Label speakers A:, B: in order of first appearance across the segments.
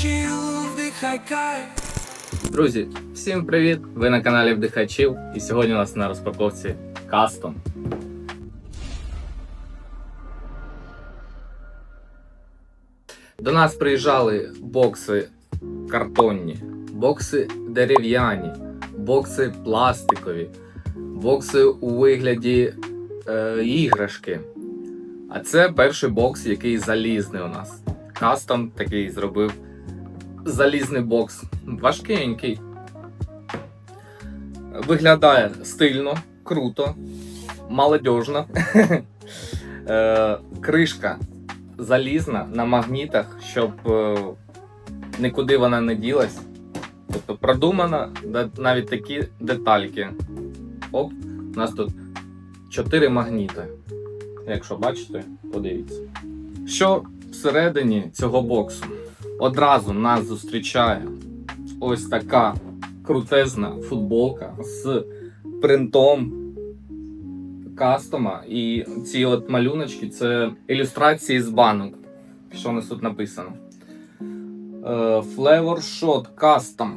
A: chill, вдихай кайф.
B: Друзі, всім привіт! Ви на каналі Вдихачів і сьогодні у нас на розпаковці кастом. До нас приїжджали бокси картонні, бокси дерев'яні, бокси пластикові, бокси у вигляді е, іграшки. А це перший бокс, який залізний у нас. Кастом такий зробив залізний бокс. Важкенький. Виглядає стильно, круто, молодежно. Е, Кришка залізна на магнітах, щоб е, нікуди вона не ділась. Тобто продумана навіть такі детальки. Оп, у нас тут 4 магніти. Якщо бачите, подивіться. Що всередині цього боксу? Одразу нас зустрічає ось така крутезна футболка з принтом кастома. І ці от малюночки це ілюстрації з банок. Що у нас тут написано? Е, Flavor Shot Custom.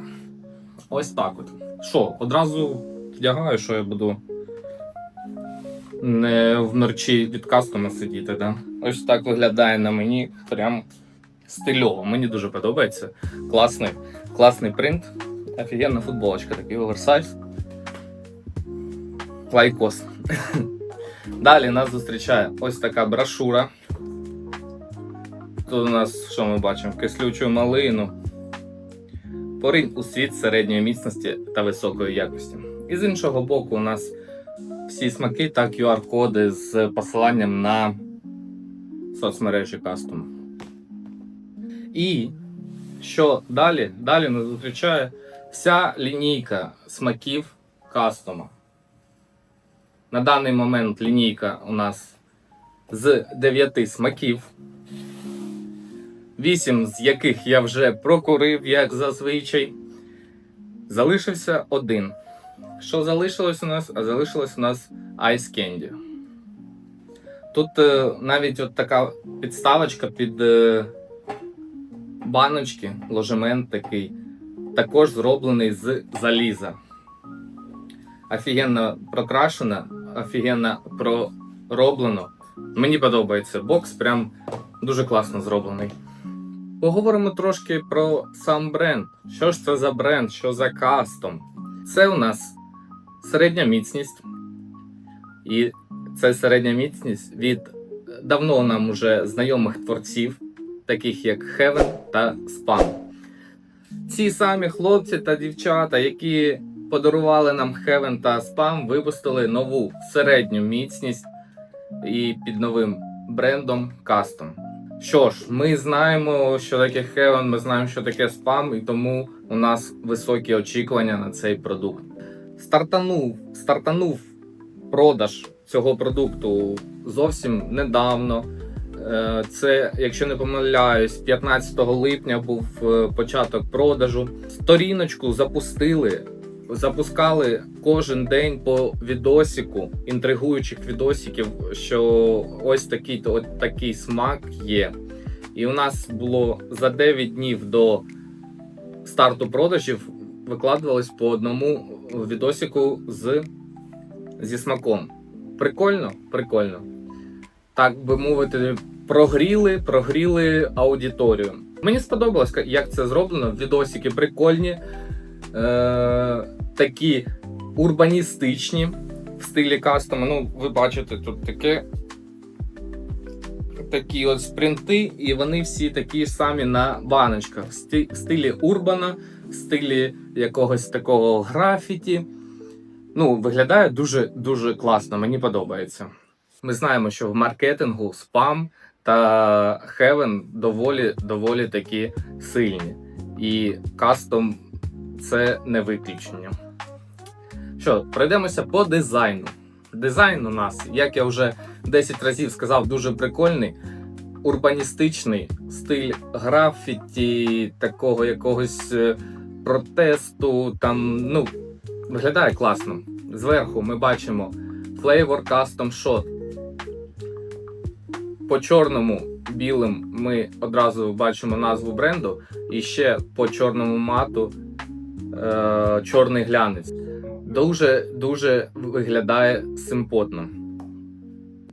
B: Ось так от. Що, одразу вдягаю, що я буду не вночі від кастома сидіти, да? Ось так виглядає на мені прям стильово. Мені дуже подобається. Класний, класний принт. Офігенна футболочка, такий оверсайз. Лайкос. Далі нас зустрічає ось така брошура. Тут у нас, що ми бачимо? Кислючу малину. Поринь у світ середньої міцності та високої якості. І з іншого боку, у нас всі смаки та QR-коди з посиланням на соцмережі Custom. І що далі? Далі нас зустрічає вся лінійка смаків кастома. На даний момент лінійка у нас з 9 смаків, 8 з яких я вже прокурив, як зазвичай. Залишився один. Що залишилось у нас? А залишилось у нас Ice Candy. Тут е, навіть от така підставочка під е, баночки, ложемент такий, також зроблений з заліза. Офігенно прокрашено, офігенно пророблено. Мені подобається бокс, прям дуже класно зроблений. Поговоримо трошки про сам бренд. Що ж це за бренд, що за кастом? Це у нас середня міцність. І це середня міцність від давно нам уже знайомих творців, таких як Heaven та Spam. Ці самі хлопці та дівчата, які подарували нам Heaven та Spam, випустили нову середню міцність і під новим брендом Custom. Що ж, ми знаємо, що таке Heaven, ми знаємо, що таке Spam, і тому у нас високі очікування на цей продукт. Стартанув, стартанув продаж цього продукту зовсім недавно. Е, Це, якщо не помиляюсь, 15 липня був е, початок продажу. Сторіночку запустили, запускали кожен день по відосіку, інтригуючих відосиків, що ось такий то такий смак є. І у нас було за 9 днів до старту продажів викладувалось по одному відосику з, зі смаком. Прикольно? Прикольно. Так би мовити, прогріли, прогріли аудиторію. Мені сподобалось, як це зроблено. Відосики прикольні, е- такі урбаністичні в стилі кастома. Ну, ви бачите, тут таке. Такі от спринти, і вони всі такі самі на баночках. В стилі урбана, в стилі якогось такого графіті. Ну, виглядає дуже дуже класно, мені подобається. Ми знаємо, що в маркетингу спам та Heaven доволі доволі такі сильні. І кастом це не виключення. Що, пройдемося по дизайну. Дизайн у нас, як я вже 10 разів сказав, дуже прикольний. Урбаністичний стиль графіті, такого якогось е, протесту. Там, ну, виглядає класно. Зверху ми бачимо Flavor Custom Shot. По чорному білим ми одразу бачимо назву бренду, і ще по чорному мату е, чорний глянець. Дуже дуже виглядає симпотно.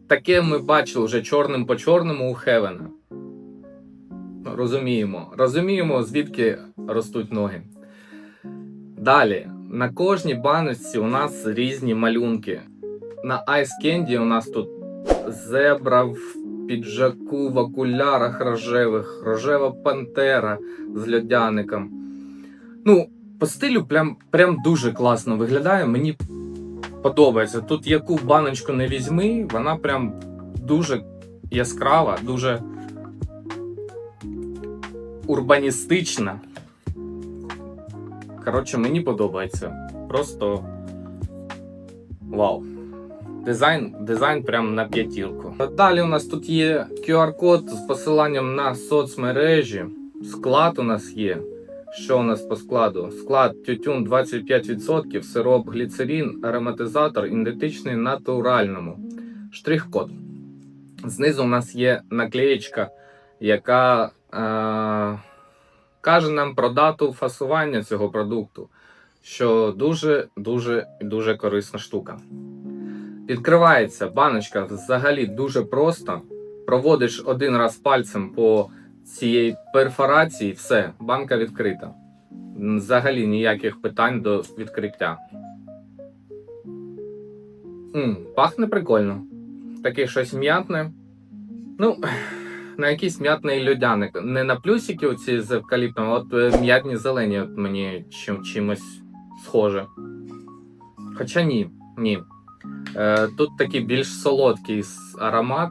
B: Таке ми бачили вже чорним по чорному у Хевена. Розуміємо. Розуміємо, звідки ростуть ноги. Далі, на кожній баночці у нас різні малюнки. На Ice Candy у нас тут зебра в піджаку, в окулярах рожевих, рожева пантера з льодяником. Ну, по стилю прям, прям дуже класно виглядає. Мені подобається. Тут яку баночку не візьми, вона прям дуже яскрава, дуже урбаністична. Коротше, мені подобається. Просто вау. Дизайн, дизайн прям на п'ятірку. Далі у нас тут є QR-код з посиланням на соцмережі. Склад у нас є. Що у нас по складу? Склад тютюн 25%, сироп, гліцерин, ароматизатор, ідентичний натуральному. Штрих-код. Знизу у нас є наклеєчка, яка е- каже нам про дату фасування цього продукту, що дуже дуже дуже корисна штука. Відкривається баночка взагалі дуже просто. Проводиш один раз пальцем по цієї перфорації, все, банка відкрита. Взагалі ніяких питань до відкриття. м пахне прикольно. Таке щось м'ятне. Ну, на якийсь м'ятний льодяник. Не на плюсики оці з евкаліптом, а от е, м'ятні зелені от мені чим, чимось схоже. Хоча ні, ні. Е, тут такий більш солодкий аромат.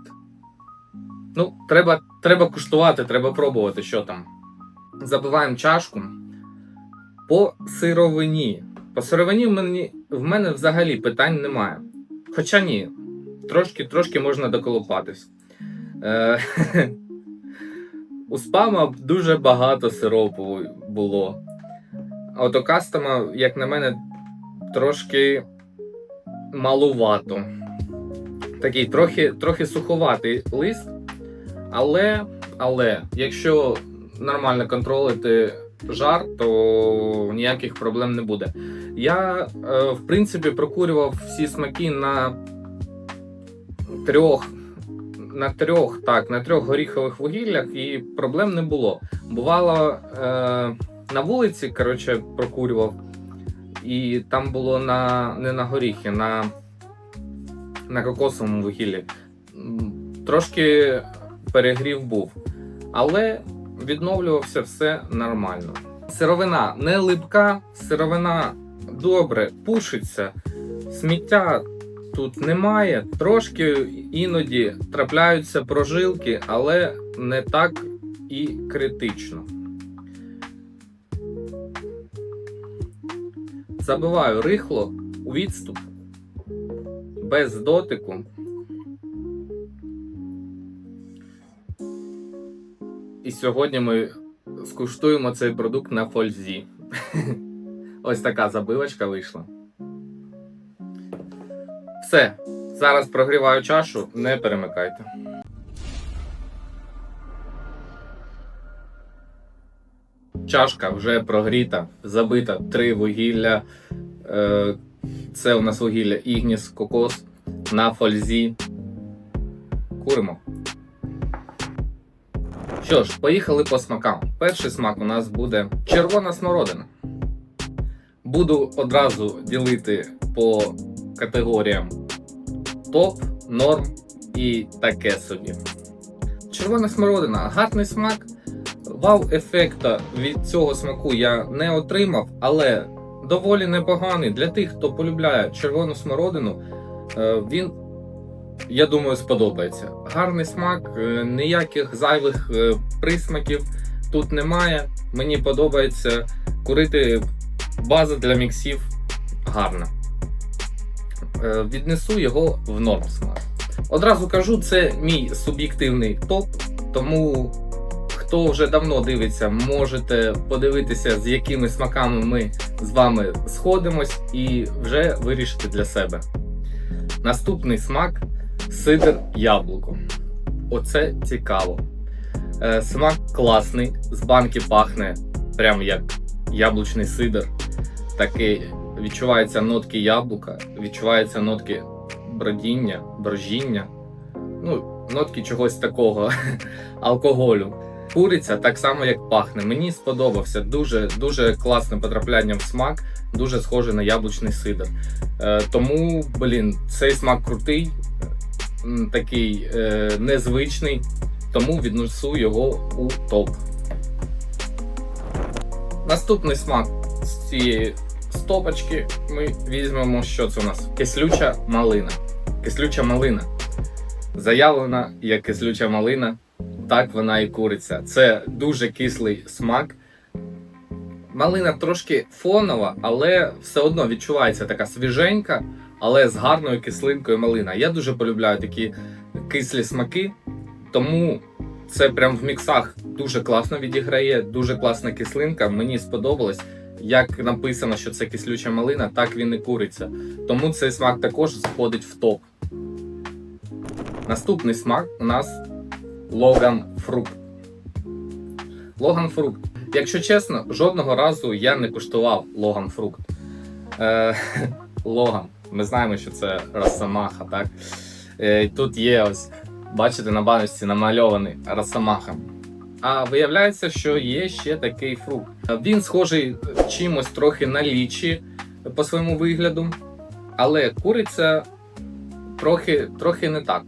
B: Ну, треба, треба куштувати, треба пробувати, що там. Забиваємо чашку. По сировині. По сировині в мене, в мене взагалі питань немає. Хоча ні, трошки, трошки можна доколупатись. Е, у спама дуже багато сиропу було. А от у кастома, як на мене, трошки малувато. Такий трохи, трохи суховатий лист. Але, але, якщо нормально контролити жар, то ніяких проблем не буде. Я, е, в принципі, прокурював всі смаки на трьох, на трьох, так, на трьох горіхових вугіллях, і проблем не було. Бувало, е, на вулиці, коротше, прокурював, і там було на, не на горіхи, на, на кокосовому вугіллі. Трошки перегрів був, але відновлювався все нормально. Сировина не липка, сировина добре пушиться, сміття тут немає. Трошки іноді трапляються прожилки, але не так і критично. Забиваю рихло у відступ без дотику. І сьогодні ми скуштуємо цей продукт на фользі. Ось така забивочка вийшла. Все. Зараз прогріваю чашу, не перемикайте. Чашка вже прогріта, забита три вугілля. Е, Це у нас вугілля Ігніс, кокос на фользі. Куримо. Що ж, поїхали по смакам. Перший смак у нас буде червона смородина. Буду одразу ділити по категоріям топ, норм і таке собі. Червона смородина гарний смак. Вау-ефекта від цього смаку я не отримав, але доволі непоганий. Для тих, хто полюбляє червону смородину, е, він, я думаю, сподобається. Гарний смак, е, ніяких зайвих е, присмаків тут немає. Мені подобається курити база для міксів гарна. Віднесу його в норм смак. Одразу кажу, це мій суб'єктивний топ, тому хто вже давно дивиться, можете подивитися, з якими смаками ми з вами сходимось, і вже вирішити для себе. Наступний смак сидр яблуко. оце цікаво. Е, смак класний, з банки пахне прям як яблучний сидр. Такий відчуваються нотки яблука, відчуваються нотки бродіння, брожіння, ну, нотки чогось такого, алкоголю. Куриця так само як пахне. Мені сподобався. Дуже дуже класне потрапляння в смак, дуже схоже на яблучний сидр. Е, тому, блін, цей смак крутий, такий е, незвичний, тому віднесу його у топ. Наступний смак з цієї стопочки ми візьмемо, що це у нас? Кислюча малина. Кислюча малина. Заявлена як кислюча малина, так вона і куриться. Це дуже кислий смак. Малина трошки фонова, але все одно відчувається така свіженька, але з гарною кислинкою малина. Я дуже полюбляю такі кислі смаки, тому це прям в міксах дуже класно відіграє, дуже класна кислинка. Мені сподобалось. Як написано, що це кислюча малина, так він і куриться. Тому цей смак також входить в топ. Наступний смак у нас Логан Фрукт. Логан Фрукт. Якщо чесно, жодного разу я не куштував Логан Фрукт. Е, Логан. Ми знаємо, що це Росомаха, так? Е, тут є ось, бачите, на баночці намальований Росомаха. А виявляється, що є ще такий фрукт. Він схожий чимось трохи на лічі по своєму вигляду, але куриця трохи, трохи не так.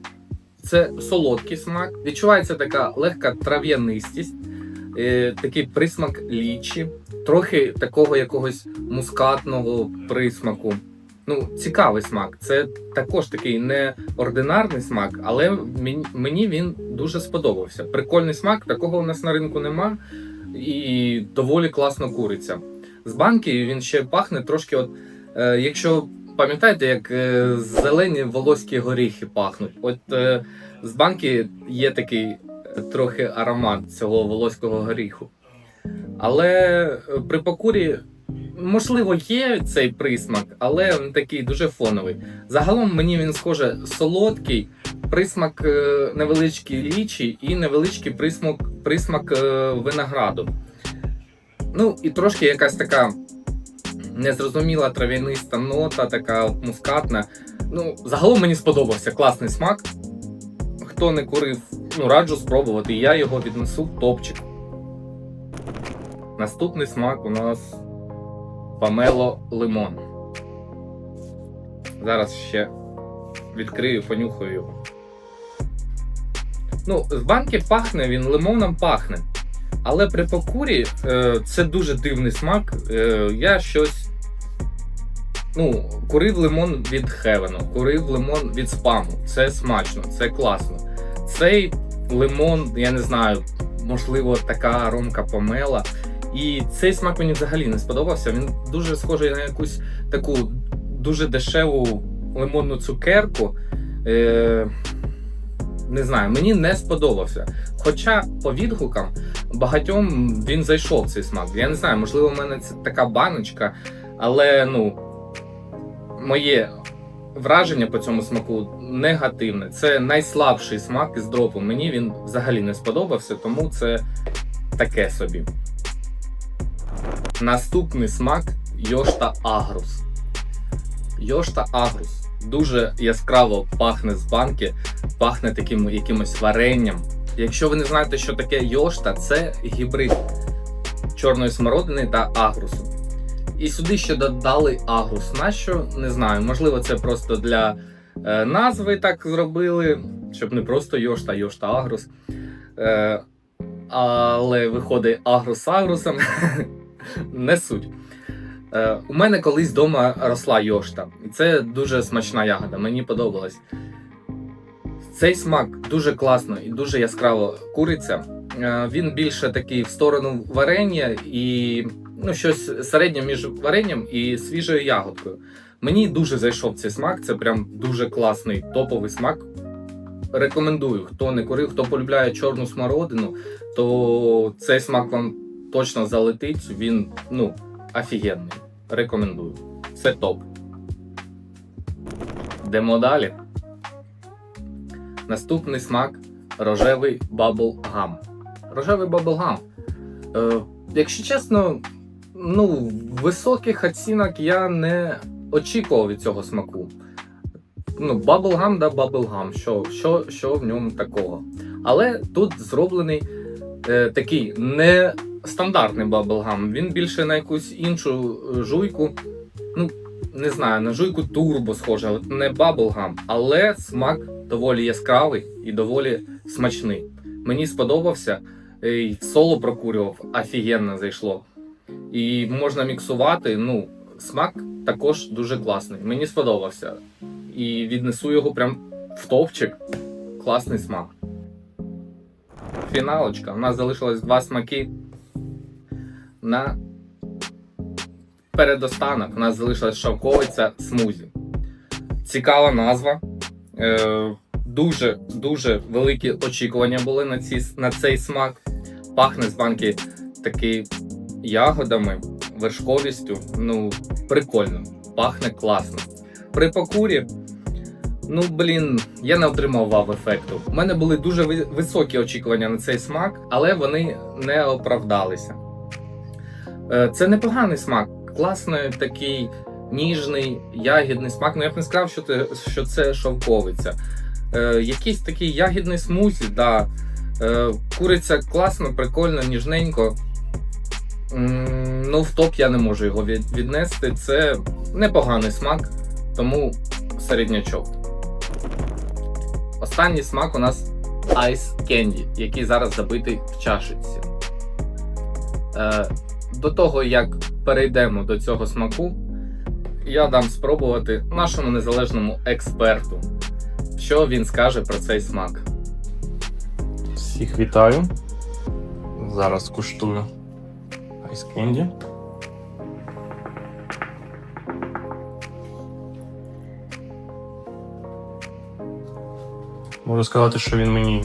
B: Це солодкий смак, відчувається така легка трав'янистість, е, такий присмак лічі, трохи такого якогось мускатного присмаку. Ну, цікавий смак. Це також такий неординарний смак, але мені, він дуже сподобався. Прикольний смак, такого у нас на ринку нема, і доволі класно куриться. З банки він ще пахне трошки, от, е, якщо пам'ятаєте, як е, зелені волоські горіхи пахнуть. От е, з банки є такий е, трохи аромат цього волоського горіху. Але е, при покурі, можливо, є цей присмак, але він такий дуже фоновий. Загалом мені він схоже солодкий, присмак невеличкий лічі і невеличкий присмак, присмак винограду. Ну, і трошки якась така незрозуміла трав'яниста нота, така мускатна. Ну, загалом мені сподобався класний смак. Хто не курив, ну раджу спробувати. Я його віднесу в топчик. Наступний смак у нас Памело лимон. Зараз ще відкрию, понюхаю його. Ну, з банки пахне, він лимоном пахне. Але при покурі е, це дуже дивний смак. Е, я щось. Ну, курив лимон від Хевену, курив лимон від спаму. Це смачно, це класно. Цей лимон, я не знаю, можливо, така аромка помела. І цей смак мені взагалі не сподобався. Він дуже схожий на якусь таку дуже дешеву лимонну цукерку. Е, не знаю, мені не сподобався. Хоча по відгукам багатьом він зайшов цей смак. Я не знаю, можливо, в мене це така баночка, але ну, моє враження по цьому смаку негативне. Це найслабший смак із дропу. Мені він взагалі не сподобався, тому це таке собі. Наступний смак Йошта Агрус. Йошта Агрус дуже яскраво пахне з банки, пахне таким якимось варенням. Якщо ви не знаєте, що таке йошта, це гібрид чорної смородини та агрусу. І сюди ще додали агрус. Нащо? Не знаю. Можливо, це просто для е, назви так зробили, щоб не просто йошта, йошта агрус. Е, але виходить агрус агрусом. не суть. Е, у мене колись вдома росла йошта, і це дуже смачна ягода, мені подобалось. Цей смак дуже класно і дуже яскраво куриться. Е, Він більше такий в сторону варення і ну, щось середнє між варенням і свіжою ягодкою. Мені дуже зайшов цей смак, це прям дуже класний топовий смак. Рекомендую, хто не курив, хто полюбляє чорну смородину, то цей смак вам точно залетить. Він ну, офігенний. Рекомендую. Це топ. Йдемо далі. Наступний смак рожевий баблгам. Рожевий баблгам. Е, якщо чесно, ну, високих оцінок я не очікував від цього смаку. Ну, баблгам да баблгам. Що, що, що в ньому такого? Але тут зроблений е, такий нестандартний баблгам. Він більше на якусь іншу е, жуйку. Ну, не знаю, на жуйку турбо схоже, не баблгам, але смак доволі яскравий і доволі смачний. Мені сподобався. е, і соло прокурював, офігенно зайшло. І можна міксувати. Ну, смак також дуже класний. Мені сподобався. І віднесу його прям в топчик. Класний смак. Фіналочка. У нас залишилось два смаки. На передостанок у нас залишилась шовковиця смузі. Цікава назва. Е, дуже дуже великі очікування були на, ці, на цей смак. Пахне з банки таки ягодами, вершковістю. Ну, прикольно. Пахне класно. При покурі, ну блін, я не отримав вау-ефекту. У мене були дуже високі очікування на цей смак, але вони не оправдалися. Е, Це непоганий смак, класний такий ніжний, ягідний смак. Ну я б не сказав, що це, що це шовковиця. Е, якийсь такий ягідний смузі, да. Е, куриця класно, прикольно, ніжненько. Ну, в топ я не можу його віднести. Це непоганий смак, тому середнячок. Останній смак у нас Ice Candy, який зараз забитий в чашиці. Е, до того, як перейдемо до цього смаку, я дам спробувати нашому незалежному експерту, що він скаже про цей смак.
C: Всіх вітаю. Зараз куштую Ice Candy. Можу сказати, що він мені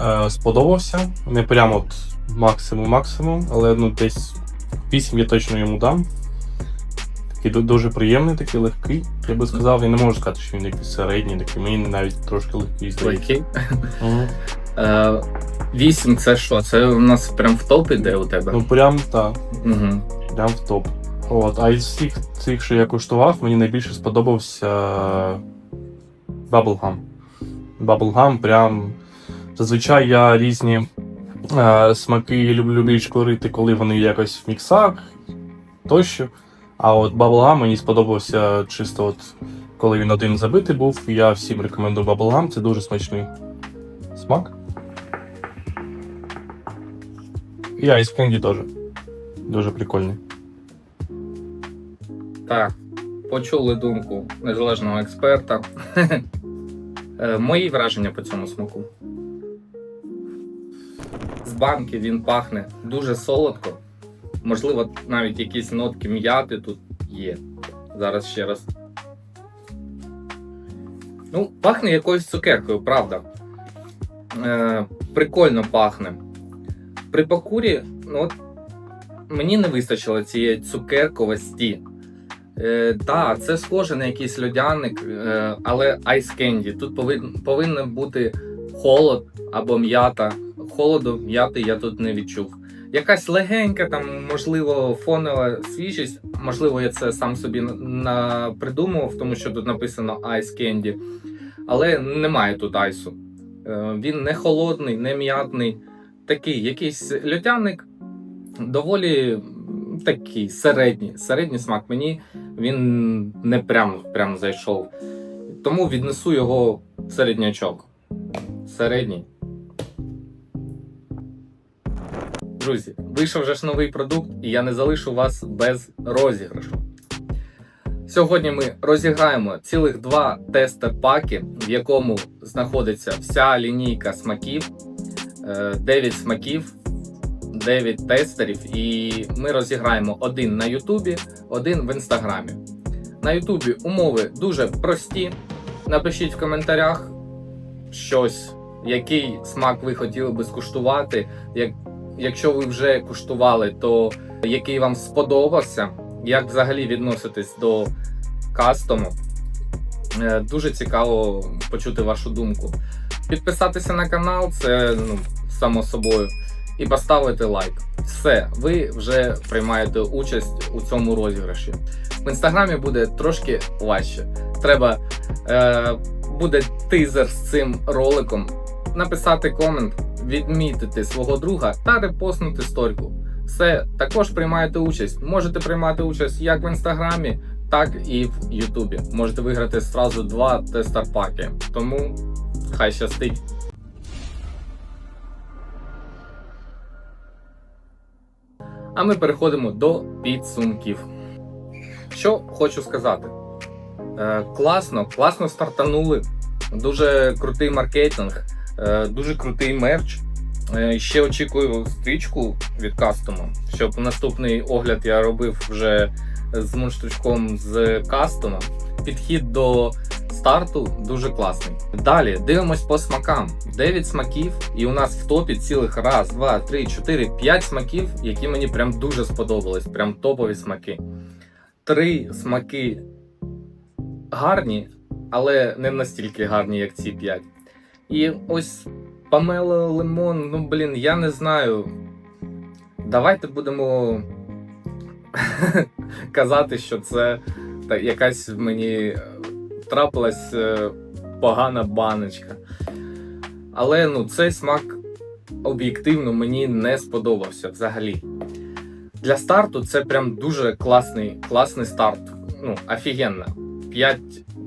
C: е, сподобався. Не прямо от максимум-максимум, але ну, десь 8 я точно йому дам. Такий дуже приємний, такий легкий. Я би сказав, я не можу сказати, що він якийсь середній, такий мені навіть трошки легкий.
B: Легкий.
C: Мгм.
B: Е, 8 це що? Це у нас прям в топ іде у тебе?
C: Ну прям так.
B: Угу.
C: Прям в топ. От, а із всіх цих, що я куштував, мені найбільше сподобався Bubblegum. Bubblegum прям. Зазвичай я різні е, смаки люблю більш корити, коли вони якось в міксах тощо. А от Bubblegum мені сподобався чисто от коли він один забитий був. Я всім рекомендую Bubblegum, це дуже смачний смак. І Ice Candy теж. Дуже прикольний.
B: Так, почули думку незалежного експерта. Е, Мої враження по цьому смаку. З банки він пахне дуже солодко. Можливо, навіть якісь нотки м'яти тут є. Зараз ще раз. Ну, пахне якоюсь цукеркою, правда. Е, прикольно пахне. При покурі, ну от мені не вистачило цієї цукерковості. Е, так, це схоже на якийсь льодяник, е, але Ice Candy. Тут повин, повинен бути холод або м'ята. Холоду м'яти я тут не відчув. Якась легенька, там, можливо, фонова свіжість. Можливо, я це сам собі на- придумав, тому що тут написано Ice Candy. Але немає тут айсу. Е, Він не холодний, не м'ятний. Такий якийсь льодяник, доволі такий середній. Середній смак. Мені він не прям, прям зайшов. Тому віднесу його в середнячок. Середній. Друзі, вийшов вже ж новий продукт, і я не залишу вас без розіграшу. Сьогодні ми розіграємо цілих два тестер-паки, в якому знаходиться вся лінійка смаків, 9 смаків, 9 тестерів, і ми розіграємо один на Ютубі, один в інстаграмі. На Ютубі умови дуже прості. Напишіть в коментарях щось, який смак ви хотіли би скуштувати. Як, якщо ви вже куштували, то який вам сподобався, як взагалі відноситесь до кастому. Е, Дуже цікаво почути вашу думку. Підписатися на канал це ну, само собою. І поставити лайк. Все, ви вже приймаєте участь у цьому розіграші. В інстаграмі буде трошки важче. Треба е, буде тизер з цим роликом, написати комент, відмітити свого друга та репостнути сторіку. Все, також приймаєте участь. Можете приймати участь як в інстаграмі, так і в Ютубі. Можете виграти зразу два тестар-паки. Тому хай щастить. А ми переходимо до підсумків. Що хочу сказати. Е, класно, класно стартанули. Дуже крутий маркетинг, е, дуже крутий мерч. Е, ще очікую стрічку від кастому, щоб наступний огляд я робив вже з мунштучком з кастомом. Підхід до старту дуже класний. Далі дивимось по смакам. 9 смаків, і у нас в топі цілих раз, два, три, чотири, п'ять смаків, які мені прям дуже сподобались. Прям топові смаки. Три смаки гарні, але не настільки гарні, як ці 5. І ось Памела Лимон, ну блін, я не знаю. Давайте будемо казати, що це якась мені е, трапилась е, погана баночка. Але ну, цей смак об'єктивно мені не сподобався взагалі. Для старту це прям дуже класний, класний старт. Ну, офігенно. 5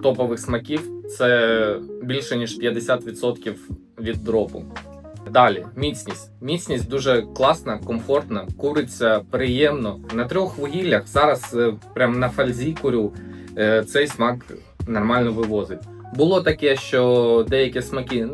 B: топових смаків це більше ніж 50% від дропу. Далі, міцність. Міцність дуже класна, комфортна, куриться приємно. На трьох вугіллях зараз е, прям на фальзі курю е, цей смак нормально вивозить. Було таке, що деякі смаки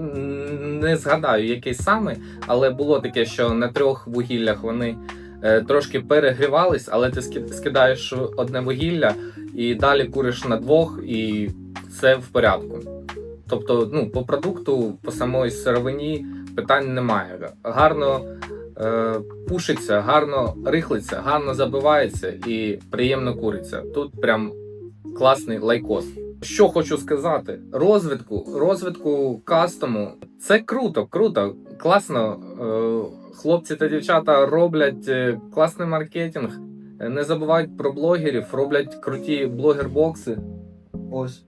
B: не згадаю, який саме, але було таке, що на трьох вугіллях вони е, трошки перегрівались, але ти скидаєш одне вугілля і далі куриш на двох, і все в порядку. Тобто, ну, по продукту, по самої сировині питань немає. Гарно е, пушиться, гарно рихлиться, гарно забивається і приємно куриться. Тут прям класний лайкос. Що хочу сказати, розвитку, розвитку кастому це круто, круто, класно. Е, хлопці та дівчата роблять е, класний маркетинг. Е, Не забувають про блогерів, роблять круті блогер-бокси. Ось.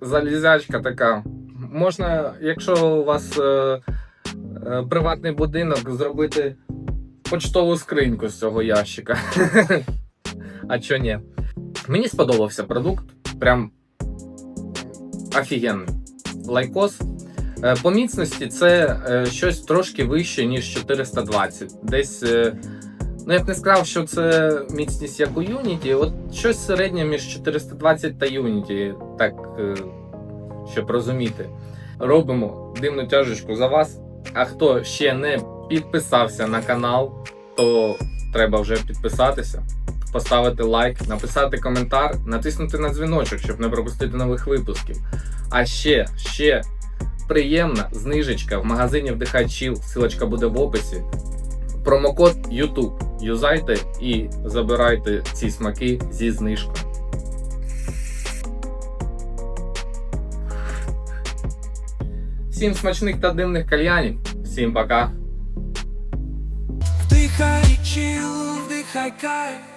B: Залізячка така. Можна, якщо у вас е, е, приватний будинок, зробити почтову скриньку з цього ящика. а чо ні? Мені сподобався продукт. Прям офігенний. Лайкос. Е, По міцності це е, щось трошки вище, ніж 420. Десь, е, ну я б не сказав, що це міцність як у Unity, от щось середнє між 420 та Unity, так, щоб розуміти. Робимо димну тяжечку за вас. А хто ще не підписався на канал, то треба вже підписатися, поставити лайк, написати коментар, натиснути на дзвіночок, щоб не пропустити нових випусків. А ще, ще приємна знижечка в магазині Вдихай Chill, ссылочка буде в описі. Промокод YouTube. Юзайте і забирайте ці смаки зі знижкою. Всім смачних та дивних кальянів. Всім пока.
A: Вдихай чил, вдихай кайф